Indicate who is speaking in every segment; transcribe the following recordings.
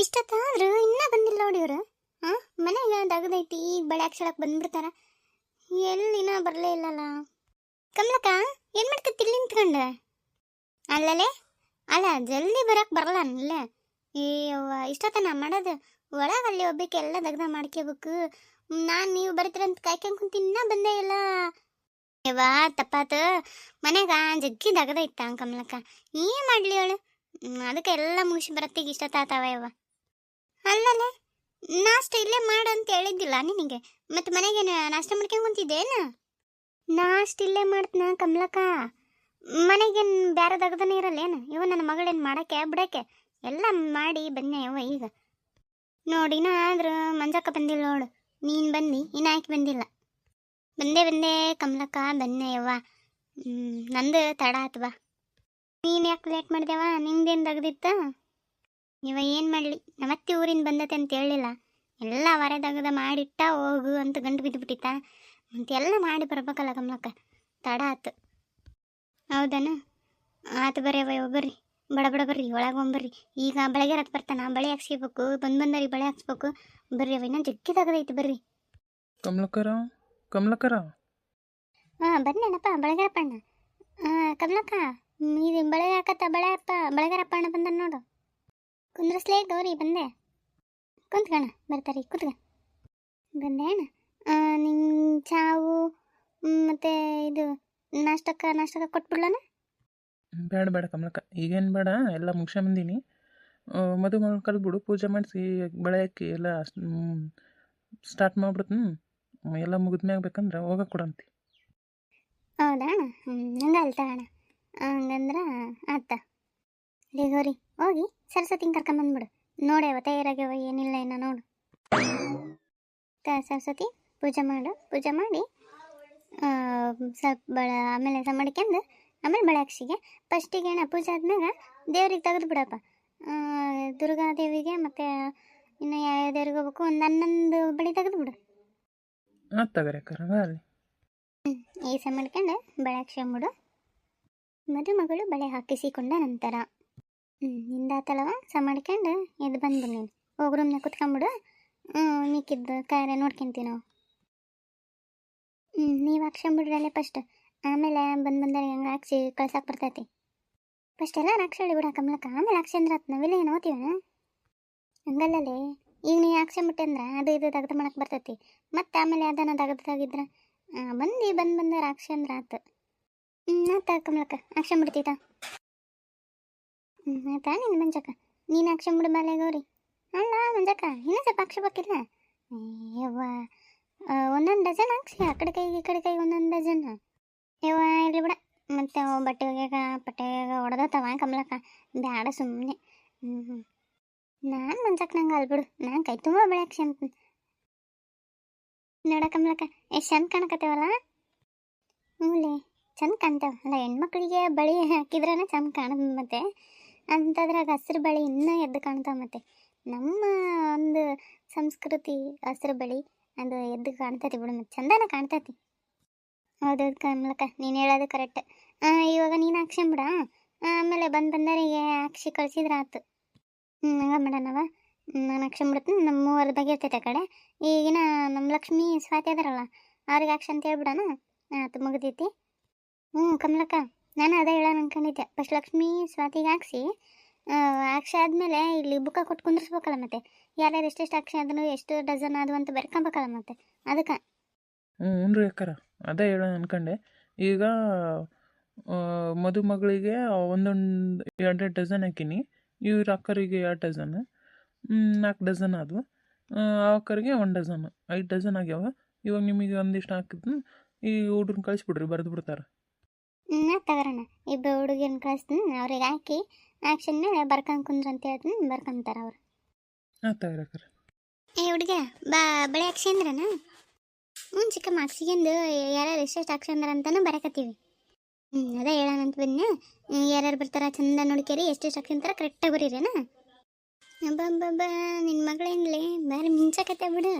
Speaker 1: ಇಷ್ಟೊತ್ತಾದ್ರೂ ಇನ್ನೂ ಬಂದಿಲ್ಲ ನೋಡಿ ಇವರು. ಹಾಂ ಮನೆಗೆ ದಗದೈತಿ, ಈಗ ಬಳೆ ಹಾಕ್ಸಳಕ್ ಬಂದ್ಬಿಡ್ತಾರ. ಎಲ್ಲಿನ ಬರಲೇ ಇಲ್ಲಲ್ಲ. ಕಮಲಕ್ಕ, ಏನು ಮಾಡ್ಕತ್ತಿ ಇಲ್ಲಿ ನಿಂತ್ಕೊಂಡು? ಅಲ್ಲಲೇ? ಅಲ್ಲ, ಜಲ್ದಿ ಬರಕ್ಕೆ ಬರಲ್ಲ ಅಲ್ಲೇ ಅವ್ವ, ಇಷ್ಟೊತ್ತನ ಮಾಡೋದು? ಒಳಗೆ ಅಲ್ಲಿ ಒಬ್ಬಕ್ಕೆ ಎಲ್ಲ ದಗ್ದ ಮಾಡ್ಕೋಬೇಕು. ನಾನು ನೀವು ಬರ್ತೀರಂತ ಕಾಯ್ಕೊಂಡ್ ಕುಂತೀನಿ ಇನ್ನೂ ಬಂದೇ ಇಲ್ಲ. ಯವ್ವ, ತಪ್ಪಾತು. ಮನ್ಯಾಗ ಜಗ್ಗಿ ದಗದೈತ ಕಮಲಕ್ಕ. ಏನು ಮಾಡಲಿ ಅವಳು? ಅದಕ್ಕೆ ಎಲ್ಲ ಮುಗಿಸಿ ಬರತ್ತಿಗೆ ಇಷ್ಟೊತ್ತಾತವ ಯವ್ವ. ಅಲ್ಲಲ್ಲ ನಾಷ್ಟ ಇಲ್ಲೇ ಮಾಡು ಅಂತ ಹೇಳಿದ್ದಿಲ್ಲ ನಿನಗೆ. ಮತ್ತೆ ಮನೆಗೆ ನಾಷ್ಟ ಮಾಡ್ಕೊಂಡು ಕುಂತಿದ್ದೇನ ನಾಷ್ಟ ಇಲ್ಲೇ ಮಾಡ್ತನ ಕಮಲಕ್ಕ? ಮನೆಗೇನು ಬೇರೆ ದಗದನೇ ಇರಲ್ಲೇನು ಇವ ನನ್ನ ಮಗಳೇನು ಮಾಡಕ್ಕೆ, ಬಿಡಕ್ಕೆ? ಎಲ್ಲ ಮಾಡಿ ಬನ್ನಿ ಯವ್ವ ಈಗ. ನೋಡಿನ ಆದ್ರೂ ಮಂಜಕ್ಕ ಬಂದಿಲ್ಲ ನೋಡು. ನೀನು ಬಂದು ಇನ್ನು ಆಕೆ ಬಂದಿಲ್ಲ. ಬಂದೇ, ಬಂದೆ ಕಮಲಕ್ಕ ಬನ್ನೆ ಯವ್ವ. ನಂದು ತಡ ಅಥವಾ ನೀನು ಯಾಕೆ ಲೇಟ್ ಮಾಡಿದೆವಾ ನಿಂದೇನು ತೆಗ್ದಿತ್ತ ಇವ ಏನು ಮಾಡಲಿ? ನಮ್ಮತ್ತೆ ಊರಿಂದ ಬಂದತೆ ಅಂತ ಹೇಳಿಲ್ಲ ಎಲ್ಲ ವರದಗದ ಮಾಡಿಟ್ಟ ಹೋಗು ಅಂತ ಗಂಟು ಬಿದ್ದುಬಿಟ್ಟಿತ್ತ ಅಂತೆಲ್ಲ ಮಾಡಿ ಬರ್ಬೇಕಲ್ಲ ಕಮಲಕ್ಕ ತಡ ಆತು. ಹೌದನ? ಆತು ಬರ್ರಿ ಅವ ಒಬ್ಬರ್ರಿ ಬರ್ರಿ. ಬಡ ಬಡ ಬರ್ರಿ ಒಳಗೆ ಹೋಗ್ಬರ್ರಿ ಈಗ ಬೆಳಗ್ಗೆ ರತ್ ಬರ್ತಾನ ಬಳೆ ಹಾಕ್ಸ್ಕೋಬೇಕು ಬಂದು ಬಂದರಿ ಬಳೆ ಹಾಕ್ಸ್ಬೇಕು. ಬರ್ರಿ ಅವ ಇನ್ನೊಂದು ಜಗ್ಗಿ ತಗದೈತಿ ಬರ್ರಿ.
Speaker 2: ಕಮಲಕ್ಕರ ಕಮಲಕರ.
Speaker 1: ಹಾಂ ಬನ್ನೇನಪ್ಪ ಬಳಗಾರಪ್ಪಣ್ಣ ಹಾಂ ಕಮಲಕ್ಕ ಇದು ಬಳೆ ಹಾಕತ್ತ ಬಳೆ ಅಪ್ಪ ಬಳಗಾರಪ್ಪಣ್ಣ ಬಂದ ನೋಡು. ಕುಂದ್ರಸ್ಲೇ ಗೌರಿ ಬಂದೆ. ಕುಂತ್ಕಣ ಬರ್ತಾರೆ ಕುತ್ಕ. ಬಂದೆ ಅಣ್ಣ. ನಿಂಗೆ ಚಾವು ಮತ್ತು ಇದು ನಾಷ್ಟಕ್ಕೆ ನಾಷ್ಟಕ್ಕೆ ಕೊಟ್ಬಿಡ್ಲನ
Speaker 2: ಬೇಡ ಬೇಡ ಕಮಲಕ್ಕ. ಈಗೇನು ಬೇಡ ಎಲ್ಲ ಮುಗಿಸ್ಕೊಂಬಂದೀನಿ ಮದುವೆ ಮಾಡಿ ಕಲ್ಬಿಡು ಪೂಜೆ ಮಾಡಿಸಿ ಬಳೆ ಹಾಕಿ ಎಲ್ಲ ಸ್ಟಾರ್ಟ್ ಮಾಡ್ಬಿಡ್ತೀನಿ. ಎಲ್ಲ ಮುಗಿದ್ಮ್ಯಾಗ ಬೇಕಂದ್ರೆ ಹೋಗಕ್ಕೆ ಕೊಡಂತಿ.
Speaker 1: ಹೌದಾ ಅಣ್ಣ? ಹ್ಞೂ ಹಂಗೆ ಅಲ್ತ ಅಣ್ಣ ಹಂಗಂದ್ರೆ ಆತ. ಲೇ ಗೌರಿ ಹೋಗಿ ಸರಸ್ವತಿನ ಕರ್ಕೊಂಬಂದ್ಬಿಡು ನೋಡಿ ಅವ ತಯಾರಾಗ್ಯವ ಏನಿಲ್ಲ ಏನೋ ನೋಡು. ತ ಸರಸ್ವತಿ ಪೂಜೆ ಮಾಡು ಪೂಜೆ ಮಾಡಿ ಸ್ವಲ್ಪ ಬಳ ಆಮೇಲೆ ಸ ಮಾಡ್ಕೊಂಡು ಆಮೇಲೆ ಬಳೆ ಹಾಕ್ಸಿಗೆ ಫಸ್ಟಿಗೆ ಏನ ಪೂಜೆ ಆದ್ಮ್ಯಾಗ ದೇವ್ರಿಗೆ ತೆಗೆದು ಬಿಡಪ್ಪ. ಆ, ದುರ್ಗಾದೇವಿಗೆ ಮತ್ತು ಇನ್ನು ಯಾವ ದೇವ್ರಿಗೆ ಹೋಗ್ಬೇಕು ಒಂದು ಹನ್ನೊಂದು ಬಳೆ ತೆಗೆದು ಬಿಡು.
Speaker 2: ಈ
Speaker 1: ಈಸ ಮಾಡ್ಕೊಂಡು ಬಳೆ ಹಾಕ್ಸ್ಕೊಂಬಿಡು ಮದುಮಗಳು ಬಳೆ ಹಾಕಿಸಿಕೊಂಡ ನಂತರ. ಹ್ಞೂ ನಿಂದಾತಲ್ಲವ ಸ ಮಾಡ್ಕೊಂಡು ಎದ್ದು ಬಂದು ನೀನು. ಹೋಗಿ ರೂಮ್ನಾಗ ಕುತ್ಕೊಂಬಿಡು. ಹ್ಞೂ ಮಿಕ್ಕಿದ್ದು ಕಾರ್ಯ ನೋಡ್ಕೊಂತೀವಿ ನಾವು. ಹ್ಞೂ ನೀವು ಹಾಕ್ಸ್ಕೊಂಬಿಡ್ರಲ್ಲೇ ಫಸ್ಟ್ ಆಮೇಲೆ ಬಂದು ಬಂದರೆ ಹೆಂಗೆ ಹಾಕ್ಸಿ ಕಳ್ಸಕ್ಕೆ ಬರ್ತೈತಿ. ಫಸ್ಟ್ ಎಲ್ಲ ಹಾಕ್ಸಳಿ ಬಿಡ ಕಮಲಕ್ಕ. ಆಮೇಲೆ ಹಾಕ್ಸಂದ್ರೆ ಆತ್ ನಾವೆಲ್ಲ ಏನು ಓದ್ತೀವ? ಹಂಗಲ್ಲಲ್ಲಿ. ಈಗ ನೀ ಹಾಕ್ಸ್ಕೊಂಬಿಟ್ಟೆ ಅಂದ್ರೆ ಅದು ಇದು ತೆಗ್ದು ಮಾಡಕ್ಕೆ ಬರ್ತೈತಿ. ಮತ್ತೆ ಆಮೇಲೆ ಅದನ್ನು ತೆಗ್ದು ತೆಗಿದ್ರೆ ಬಂದು ಬಂದು ಬಂದ ರಾಕ್ಷಂದ್ರ ಆತು. ಹ್ಞೂ ಆತ ಕಮಲಕ್ಕ. ಹಾಕ್ಸ್ಕೊಂಬಿಡ್ತೀತ ಆಯ್ತಾ? ನಿನ್ನ ಮಂಜಕ್ಕ ನೀನು ಹಾಕ್ಸ್ಕೊಂಬಿಡು ಬಾಲೆ ಗೌರಿ. ಅಲ್ಲ ಮಂಜಕ್ಕ ಇನ್ನೂ ಸ್ವಲ್ಪ ಹಾಕ್ಸ್ಬೇಕಿಲ್ಲ ಯವ್ವ. ಒಂದೊಂದು ಡಜನ್ ಹಾಕ್ಸಿ. ಆ ಕಡೆ ಕೈಗೆ, ಈ ಕಡೆ ಕೈಗೆ ಒಂದೊಂದು ಡಜನ್. ಯವ್ವ, ಇರಲಿ ಬಿಡ. ಮತ್ತೆ ಬಟ್ಟೆ ಒಗ್ಯಾಗ ಬಟ್ಟೆ ಹೊಡೆದತ್ತವ ಕಮಲಕ್ಕ ಬ್ಯಾಡ ಸುಮ್ಮನೆ ಹ್ಞೂ ನಾನು ಮಂಜಕ್ಕ ನಂಗೆ ಅಲ್ಬಿಡು ನಾನು ಕೈ ತುಂಬ ಬೆಳೆ ಹಾಕ್ಸ್ಕೊಂತೀನಿ ನೋಡ ಕಮಲಕ್ಕ ಎಷ್ಟು ಚಂದ ಕಾಣಕತ್ತೇವಲ್ಲ? ಹ್ಞೂ ಚಂದ ಕಾಣ್ತಾವ. ಅಲ್ಲ, ಹೆಣ್ಮಕ್ಳಿಗೆ ಬಳಿ ಹಾಕಿದ್ರೇ ಚಂದ ಕಾಣೋದು ಮತ್ತೆ ಅಂಥದ್ರಾಗ ಹಸಿರು ಬಳಿ ಇನ್ನೂ ಎದ್ದು ಕಾಣ್ತಾವ ಮತ್ತೆ. ನಮ್ಮ ಒಂದು ಸಂಸ್ಕೃತಿ ಹಸಿರು ಬಳಿ ಅದು ಎದ್ದು ಕಾಣ್ತೈತಿ ಬಿಡು ಮತ್ತೆ ಚಂದನ ಕಾಣ್ತೈತಿ. ಹೌದು ಕಮಲಕ್ಕ, ನೀನು ಹೇಳೋದು ಕರೆಕ್ಟ್ ಇವಾಗ ನೀನು ಬಿಡ ಆಮೇಲೆ ಬಂದು ಬಂದವರಿಗೆ ಆಕ್ಷಿ ಕಳ್ಸಿದ್ರೆ ಆತು. ಹ್ಞೂ ಹಂಗೆ ನಾನು ಹಾಕ್ಸ್ಕೊಂಬಿಡ್ತೀನಿ ನಮ್ಮ ಮೂವರ ಬಗ್ಗೆ ಇರ್ತೈತೆ ಆ ಕಡೆ. ಈಗಿನ ನಮ್ಮ ಲಕ್ಷ್ಮಿ ಸ್ವಾತಿ ಅದಾರಲ್ಲ, ಅವ್ರಿಗೆ ಆಕ್ಷನ್ ಅಂತ ಹೇಳ್ಬಿಡೋಣ? ಆಯ್ತು ಮುಗಿದೈತಿ. ಹ್ಞೂ ಕಮಲಕ್ಕ. ನಾನು ಅದೇ ಹೇಳೋಣ ಅನ್ಕೊಂಡಿದ್ದೆ. ಫಸ್ಟ್ ಲಕ್ಷ್ಮಿ ಸ್ವಾತಿಗೆ ಹಾಕ್ಸಿ ಅಕ್ಷಯ ಆದಮೇಲೆ ಇಲ್ಲಿ ಬುಕ್ಕ ಕೊಟ್ಟು ಕುಂದಿರ್ಸ್ಬೇಕಲ್ಲ ಮತ್ತೆ. ಯಾರ್ಯಾರು ಎಷ್ಟೆಷ್ಟು ಅಕ್ಷಯ ಅದನ್ನು ಎಷ್ಟು ಡಜನ್ ಅದು ಅಂತ ಬೆರ್ಕೊಬೇಕಲ್ಲ ಮತ್ತೆ. ಅದಕ್ಕೆ.
Speaker 2: ಹ್ಞೂ ರೀ ಅಕ್ಕರ. ಅದೇ ಹೇಳೋಣ ಅನ್ಕೊಂಡೆ. ಈಗ ಮದುಮಗಳಿಗೆ ಒಂದೊಂದು ಎರಡೆರಡು ಡಜನ್ ಹಾಕಿನಿ. ಇವ್ರ ಅಕ್ಕರಿಗೆ ಎರಡು ಡಜನ್ ನಾಲ್ಕು ಡಜನ್ ಆದವು. ಆ ಅಕ್ಕರಿಗೆ ಒಂದು ಡಜನ್, ಐದು ಡಜನ್ ಆಗ್ಯಾವ. ಇವಾಗ ನಿಮಗೆ ಒಂದಿಷ್ಟು ಹಾಕಿದ್ನ, ಈ ಹುಡ್ರನ್ನ ಕಳಿಸ್ಬಿಡ್ರಿ, ಬರೆದು ಬಿಡ್ತಾರೆ.
Speaker 1: ಹ್ಞೂ ತಗೋರೋಣ ಇಬ್ಬರು ಹುಡುಗಿಯನ್ನ ಕಳಿಸ್ತೀನಿ ಅವ್ರಿಗೆ ಹಾಕಿ ಆಕ್ಷನ್ ಮೇಲೆ ಬರ್ಕೊಂಡು ಕುಂದ್ರ ಅಂತ ಹೇಳ್ತೀನಿ ಬರ್ಕೊಂತಾರೆ ಅವ್ರು.
Speaker 2: ಹಾಂ ತಗೋರಿ ಅಕ್ಕಾರ.
Speaker 1: ಏ ಹುಡುಗ ಬಾ ಬಳೆ ಹಾಕ್ಸಿಂದ್ರನ ಹ್ಞೂ ಚಿಕ್ಕಮ್ಮ ಹಾಕ್ಸಿಗೆಂದು ಯಾರ್ಯಾರು ಎಷ್ಟೆಷ್ಟು ಹಾಕ್ಸಂದ್ರ ಅಂತಾನು ಬರಕತ್ತೀವಿ. ಹ್ಞೂ ಅದೇ ಹೇಳೋಣ ಅಂತ ಬನ್ನಿ ಯಾರ್ಯಾರು ಬರ್ತಾರ ಚಂದ ನೋಡ್ಕೇರಿ ಎಷ್ಟೆಷ್ಟು ಹಾಕ್ಸಂತಾರ ಕರೆಕ್ಟಾಗಿ ಬರೀರೇನ ಅಬ್ಬಬ್ಬಬ್ಬ ನಿನ್ನ ಮಗಳೇನ್ಲೇ ಬೇರೆ ಮಿಂಚಕತ್ತೆ ಬಿಡು.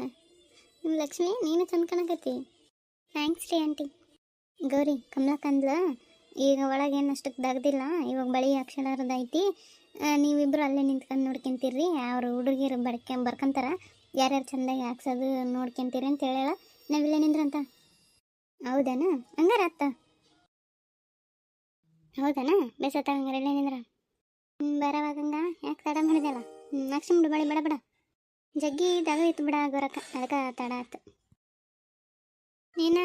Speaker 1: ನಿಮ್ಮ ಲಕ್ಷ್ಮಿ ನೀನು ಚಂದ ಕಾಣಕತ್ತಿ. ಥ್ಯಾಂಕ್ಸ್ ರೀ ಆಂಟಿ ಗೌರಿ ಕಮಲಕ್ಕಂದ್ಲ ಈಗ ಒಳಗೇನು ಅಷ್ಟಕ್ಕೆ ದಗ್ದಿಲ್ಲ, ಇವಾಗ ಬಳಿ ಅಕ್ಷರದೈತಿ ನೀವಿಬ್ಬರು ಅಲ್ಲೇ ನಿಂತ್ಕೊಂಡು ನೋಡ್ಕೊಂತೀರಿ, ಅವ್ರು ಹುಡುಗಿರು ಬಡ್ಕೆ ಬರ್ಕೊಂತಾರ. ಯಾರ್ಯಾರು ಚಂದಾಗಿ ಹಾಕ್ಸೋದು ನೋಡ್ಕೊಂತೀರಿ ಅಂತ ಹೇಳ ನಾವಿಲ್ಲೇ ನಿಂದ್ರಂತ? ಹೌದಾನ? ಹಂಗಾರ ಅತ್ತ? ಹೌದಾನ? ಬೇಸತ್ತ ಹಂಗಾರ ಇಲ್ಲೇ ನಿಂದ್ರ? ಬರವಾಗಂಗ ಯಾಕೆ ತಡ ಮಾಡಿದೆಲ್ಲ ಲಕ್ಷ್ಮಿ ಬಿಡು ಬಳಿ, ಬೇಡ ಬೇಡ. ಜಗ್ಗಿ ದಾಗ ಇತ್ತು ಬಿಡ ಗೊರಕ ಅದಕ್ಕೆ ತಡ ಆಯ್ತು ನೀನ?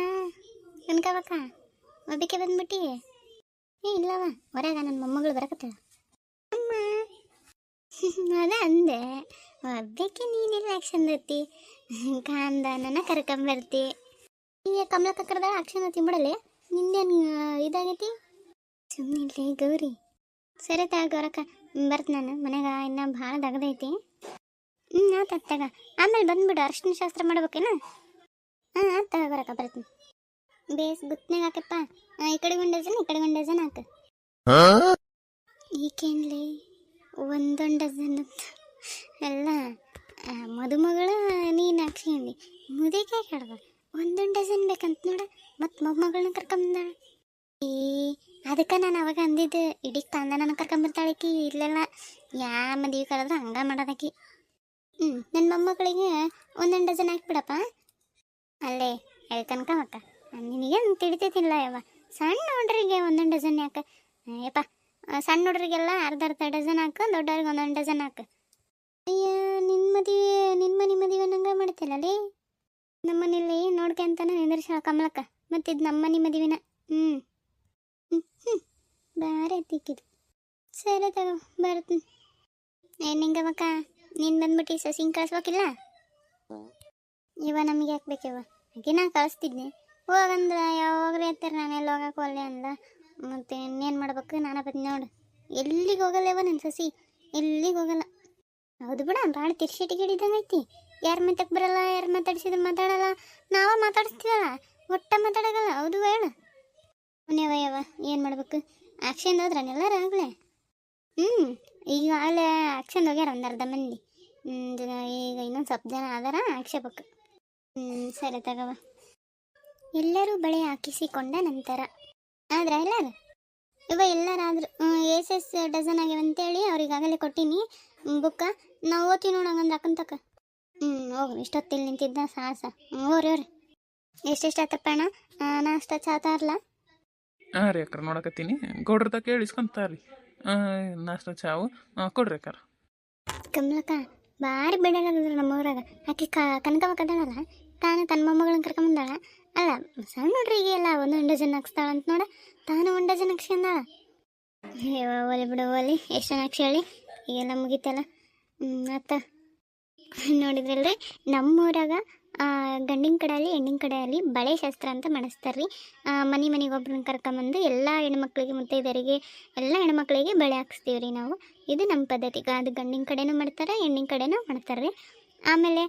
Speaker 1: ಕನ್ಕವಕ್ಕ ಒಬ್ಬಕ್ಕೆ ಬಂದ್ಬಿಟ್ಟಿ ಏ ಇಲ್ಲವ ಹೊರಗ ನನ್ನ ಮೊಮ್ಮಗಳು ಬರಕತ್ತಾಳ. ಅಮ್ಮ. ಅದ ಅಂದೆ. ಒಬ್ಬಕ್ಕೆ ನೀನೆಲ್ಲ ಆಕ್ಷನ್ ಬರ್ತಿ ಕಾಂದ ನನ್ನ ಕರ್ಕೊಂಬರ್ತಿ. ಈಗ ಕಮಲ ಕಕ್ಕರ್ದಾಗ ಆಕ್ಷನ್ ತಿಂಬಿಡಲಿ ನಿಂದೇನು ಇದಾಗೈತಿ? ಸುಮ್ಮನೆ ಗೌರಿ. ಸರಿ ತಗ ಗೌರಕ್ಕ ಬರ್ತ ನಾನು. ಮನೆಗೆ ಇನ್ನ ಭಾಳ ದಗದೈತಿ. ಹ್ಞೂ ಆತ ಆಮೇಲೆ ಬಂದ್ಬಿಡು. ಅರ್ಶಿನ ಶಾಸ್ತ್ರ ಮಾಡ್ಬೇಕೇನ? ಹಾಂ, ಆತ ಗೌರಕ್ಕ ಬರ್ತೀನಿ. ಬೇಸ್ ಗುತ್ನಾಗ ಹಾಕಪ್ಪ. ಈ ಕಡೆ ಒಂದು ಈ ಕಡೆ ಒಂದು ಡಜನ್ ಹಾಕ. ಈಕೇನ್ಲಿ? ಒಂದೊಂದು ಡಜನ್ ಆ, ಮದುಮಗಳ ನೀನು ಅಕ್ಷಿ ಅಂದಿ. ಮುದೇಕೆ ಕಡ್ದ ಒಂದೊಂದು ಡಜನ್ ಬೇಕಂತ ನೋಡ. ಮತ್ತು ಮೊಮ್ಮಗಳನ್ನ ಕರ್ಕೊಂಬಂದಾಳ. ಏ ಅದಕ್ಕೆ ನಾನು ಅವಾಗ ಅಂದಿದ್ದೆ ಇಡೀ ತಂದನ ಕರ್ಕೊಂಬರ್ತಾಳಕಿ ಇಲ್ಲೆಲ್ಲ ಯಾ ಮದುವೆ ಕರೆದ್ರೆ ಹಂಗ ಮಾಡೋದಕ್ಕಿ ಹ್ಞೂ ನನ್ನ ಮೊಮ್ಮಗಳಿಗೆ ಒಂದೊಂದು ಡಜನ್ ಹಾಕ್ಬಿಡಪ್ಪ. ಅಲ್ಲೇ ಹೇಳ್ಕನ್ಕ ಮಕ್ಕ. ನಿನಗೇನು ತಿಳಿತೈತಿಲ್ಲ ಯವ್ವ. ಸಣ್ಣ ಹುಡ್ರಿಗೆ ಒಂದೊಂದು ಡಜನ್ ಯಾಕೆ ಯಪ್ಪ ಸಣ್ಣ ಹುಡ್ರಿಗೆಲ್ಲ ಅರ್ಧ ಅರ್ಧ ಡಜನ್ ಹಾಕು, ದೊಡ್ಡವ್ರಿಗೆ ಒಂದೊಂದು ಡಜನ್ ಹಾಕು. ಅಯ್ಯ ನಿನ್ನ ಮದುವೆ ನಿನ್ನ ಮನೆ ಮದುವೆ ನಂಗೆ ಮಾಡ್ತಿಲ್ಲಲ್ಲಿ ನಮ್ಮ ಮನೇಲಿ ನೋಡ್ಕೊಂತಾನೆ ನಿಂದಿರ್ಸಾಳ ಕಮಲಕ್ಕ. ಮತ್ತೆ ಇದು ನಮ್ಮ ಮನೆ ಮದುವೆನ. ಹ್ಞೂ ಹ್ಞೂ ಬಾರಿ ತಿಕ್ಕಿದು ಸರಿ ತಗೋ ಬರ್ತೀನಿ ಏನು ಹಿಂಗವಕ್ಕ ನೀನು ಬಂದ್ಬಿಟ್ಟು ಸಸಿಂಗ್ ಕಳಿಸ್ಬೇಕಿಲ್ಲ? ಇವ ನಮಗೆ ಹಾಕ್ಬೇಕಿವ ಬೇಕಿವ ಹಾಗೆ ನಾ ಕಳಿಸ್ತಿದ್ನಿ. ಹೋಗಂದ್ರೆ ಯಾವಾಗ್ಲೂ ಎತ್ತಾರೆ ನಾನು ಎಲ್ಲಿ ಹೋಗಕ್ಕೆ ಒಲ್ಲೆ ಅಂದ. ಮತ್ತೆ ಇನ್ನೇನು ಮಾಡ್ಬೇಕು? ನಾನು ಬದ್ ನೋಡು. ಎಲ್ಲಿಗೆ ಹೋಗಲ್ಲವ ನನ್ನ ಸಸಿ? ಎಲ್ಲಿಗೆ ಹೋಗಲ್ಲ? ಹೌದು ಬಿಡ ಭಾಳ ತಿರ್ಸಿಟಿ ಗಿಡಿದಂಗೆ ಐತಿ. ಯಾರು ಮಾತಕ್ಕೆ ಬರಲ್ಲ, ಯಾರು ಮಾತಾಡ್ಸಿದ್ರೆ ಮಾತಾಡಲ್ಲ. ನಾವ ಮಾತಾಡಿಸ್ತೀವಲ್ಲ, ಒಟ್ಟ ಮಾತಾಡೋಲ್ಲ ಹೌದು ಹೇಳು. ಯಾವ ಏನು ಮಾಡ್ಬೇಕು? ಆಕ್ಷನ್ ಹೋದ್ರ ಎಲ್ಲರೂ ಆಗಲೇ? ಹ್ಞೂ ಈಗ ಆಗಲೇ ಆಕ್ಷನ್ ಹೋಗ್ಯಾರ ಒಂದು ಅರ್ಧ ಮಂದಿ. ಈಗ ಇನ್ನೊಂದು ಸ್ವಲ್ಪ ಜನ ಆದಾರ ಆಕ್ಷೇಪಕ್ಕೆ ಹ್ಞೂ ಸರಿ ತಗವ ಎಲ್ಲರೂ ಬಳೆ ಹಾಕಿಸಿಕೊಂಡ ನಂತರ. ಆದ್ರ ಎಲ್ಲಾರು? ಇವ ಎಲ್ಲರಾದ್ರು ಎಸ್ ಎಸ್ ಡಜನ್ ಆಗ್ಯಾವ ಅಂತೇಳಿ ಅವ್ರಿಗೆ ಆಗಲೇ ಕೊಟ್ಟೀನಿ ಬುಕ್ಕ ನಾವು ಓದ್ತೀವಿ ನೋಡು ಹಂಗಂದ್ರೆ ಅಕ್ಕಂತಕ್ಕ ಹ್ಞೂ ಹೋಗು ಇಷ್ಟೊತ್ತಿಲ್ಲಿ ನಿಂತಿದ್ದ ಸಾಹಸ. ಹೋರಿ ಹೋರಿ ಎಷ್ಟೆಷ್ಟು ಆತಪ್ಪ ಅಣ್ಣ? ಚಾ ಚಾತಾರ್ಲ
Speaker 2: ಹಾಂ ರೀ ಅಕ್ಕಾರ ನೋಡಕತ್ತೀನಿ. ಗೌಡ್ರದ ಕೇಳಿ ಇಸ್ಕೊಂತಾರ್ರಿ ನಾಷ್ಟ ಚಾವು. ಕೊಡ್ರಿ ಅಕ್ಕಾರ.
Speaker 1: ಕಮಲಕ್ಕ ಭಾರಿ ಬಿಡಾಗದ್ರ ನಮ್ಮ ಊರಾಗ ಆಕೆ ಕ ಕನಕವಕ್ಕದಾಳಲ್ಲ ತಾನು ತನ್ನ ಮೊಮ್ಮಗಳನ್ನ ಕರ್ಕೊಂಬಂದಾಳ? ಅಲ್ಲ, ಸಣ್ಣ ಹುಡ್ರಿಗೆ ಎಲ್ಲ ಒಂದೊಂದು ಡಜನ್ ಹಾಕ್ಸ್ತಾಳ ಅಂತ ನೋಡ. ತಾನು ಒಂದು ಡಜನ್ ಹಾಕ್ಸ್ಕೊಂಡಾಳ. ಒಲಿ ಬಿಡು ಒಲಿ ಎಷ್ಟು ಜನ ಹೇಳಿ? ಈಗೆಲ್ಲ ಮುಗೀತಲ್ಲ. ಅತ್ತ. ನೋಡಿದ್ರಲ್ರಿ, ನಮ್ಮೂರಾಗ ಗಂಡಿನ ಕಡೆಯಲ್ಲಿ, ಹೆಣ್ಣಿನ ಕಡೆಯಲ್ಲಿ ಬಳೆ ಶಾಸ್ತ್ರ ಅಂತ ಮಾಡಿಸ್ತಾರೆ ರೀ ಮನೆ ಮನೆಗೆ ಒಬ್ರನ್ನ ಕರ್ಕೊಂಬಂದು ಎಲ್ಲ ಹೆಣ್ಮಕ್ಳಿಗೆ ಮುತ್ತೈದರಿಗೆ ಎಲ್ಲ ಹೆಣ್ಮಕ್ಳಿಗೆ ಬಳೆ ಹಾಕ್ಸ್ತೀವಿ ರೀ ನಾವು. ಇದು ನಮ್ಮ ಪದ್ಧತಿ. ಅದು ಗಂಡಿನ ಕಡೆನೂ ಮಾಡ್ತಾರೆ, ಹೆಣ್ಣಿನ ಕಡೆನೂ ಮಾಡ್ತಾರೆ ರೀ ಆಮೇಲೆ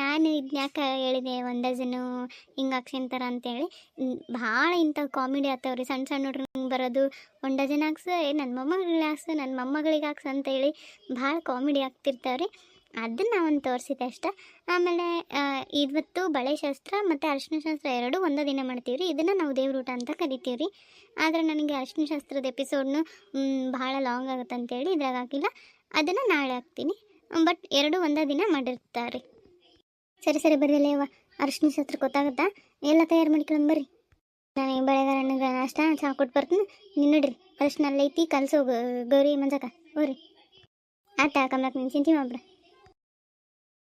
Speaker 1: ನಾನು ಇದನ್ಯಾಕೆ ಹೇಳಿದೆ, ಒಂದು ಡಜನು ಹಿಂಗೆ ಹಾಕ್ಸ್ಕೊಂತಾರ ಅಂತೇಳಿ. ಭಾಳ ಇಂಥ ಕಾಮಿಡಿ ಆಗ್ತಾವೆ ರೀ ಸಣ್ಣ ಸಣ್ಣ ಹುಡ್ರಿಗೆ ಬರೋದು ಒಂದು ಡಜನ್ ಹಾಕ್ಸು ನನ್ನ ಮೊಮ್ಮಗಳಿಗೆ ಹಾಕ್ಸು ನನ್ನ ಮೊಮ್ಮಗಳಿಗೆ ಹಾಕ್ಸು ಅಂತೇಳಿ ಭಾಳ ಕಾಮಿಡಿ ಆಗ್ತಿರ್ತಾವೆ ರೀ ಅದನ್ನು ಒಂದು ತೋರಿಸಿದೆ ಅಷ್ಟೆ. ಆಮೇಲೆ ಇವತ್ತು ಬಳೆ ಶಾಸ್ತ್ರ ಮತ್ತು ಅರಿಶಿನ ಶಾಸ್ತ್ರ ಎರಡೂ ಒಂದೇ ದಿನ ಮಾಡ್ತೀವಿ ರೀ ಇದನ್ನು ನಾವು ದೇವ್ರ ಊಟ ಅಂತ ಕರಿತೀವಿ ರೀ ಆದರೆ ನನಗೆ ಅರಿಶಿನ ಶಾಸ್ತ್ರದ ಎಪಿಸೋಡ್ನು ಭಾಳ ಲಾಂಗ್ ಆಗುತ್ತೆ ಅಂತೇಳಿ ಇದ್ರಾಗ ಹಾಕಿಲ್ಲ. ಅದನ್ನು ನಾಳೆ ಹಾಕ್ತೀನಿ. ಬಟ್ ಎರಡು ಒಂದೇ ದಿನ ಮಾಡಿರ್ತಾರೆ. ಸರಿ ಸರಿ, ಬರ್ರಿ ಅವ ಅರಿಶಿನ ಶಾಸ್ತ್ರ ಗೊತ್ತಾಗುತ್ತಾ? ಎಲ್ಲ ತಯಾರು ಮಾಡ್ಕೊಂಡು ಬರ್ರಿ. ನಾನು ಬೆಳೆಗಾರನಿಗೆ ನಾಷ್ಟ ಚಹಾ ಕೊಟ್ಟು ಬರ್ತೀನಿ. ನೀನು ನೋಡ್ರಿ ಅರಿಶಿನ ಅಲ್ಲೈತಿ, ಕಲಸು ಗೌರಿ ಮಂಜಕ್ಕ. ಹೋಗ್ರಿ. ಆತ ಕಮಲಕ್ಕೆ, ನೀನು ಚಿಂತೆ ಮಾಡ್ಬಿಡ.